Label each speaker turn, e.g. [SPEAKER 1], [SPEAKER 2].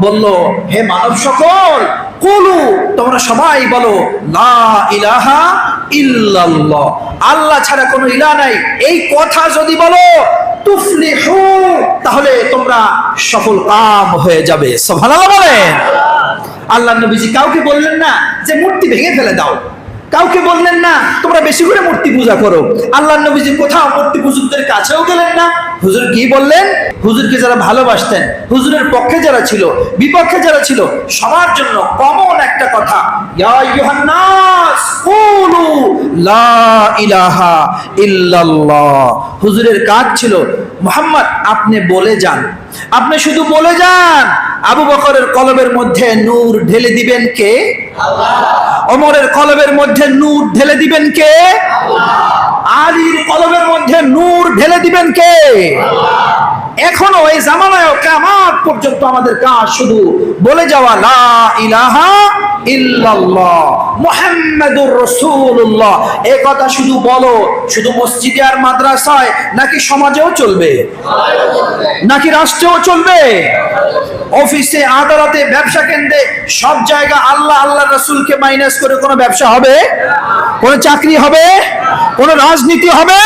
[SPEAKER 1] বলল হে কুলু, তোমরা সবাই বলো, লা আল্লাহ ছাড়া কোনো ইলাহ নাই। এই কথা যদি বলো, তুফলিহু, তাহলে তোমরা সফল কাম হয়ে যাবে। বলেন। আল্লাহ নবীজি কাউকে বললেন না যে মূর্তি ভেঙে ফেলে দাও। কাউকে বললেন না, তোমরা বেশি করে মূর্তি পূজা করো। আল্লাহ নবীজি কোথাও মূর্তি পূজকদের কাছেও গেলেন না। হুজুর কি বললেন? হুজুরকে যারা ভালোবাসতেন, হুজুরের পক্ষে যারা ছিল, বিপক্ষে যারা ছিল, সবার জন্য কমন একটা কথা হুজুরের কাজ ছিল, মোহাম্মদ, আপনি বলে যান। আপনি শুধু বলে যান আবু বকরের কলবের মধ্যে নূর ঢেলে দিবেন কে? অমরের কলবের মধ্যে নূর ঢেলে দিবেন কে? আলীর কলবের মধ্যে নূর ঢেলে দিবেন কে? এখনও এই জামানায় কামাত পর্যন্ত আমাদের কাজ শুধু বলে যাওয়া লা ইলাহা ইল্লাল্লাহ মুহাম্মাদুর রাসূলুল্লাহ। এই কথা শুধু বলো শুধু মসজিদে আর মাদ্রাসায় নাকি সমাজেও চলবে। নাকি রাষ্ট্রেও চলবে? অফিসে, আদালতে, ব্যবসা কেন্দ্রে, সব জায়গা আল্লাহ আল্লাহ রসুলকে মাইনাস করে কোনো ব্যবসা হবে? কোনো চাকরি হবে? কোনো রাজনীতি হবে?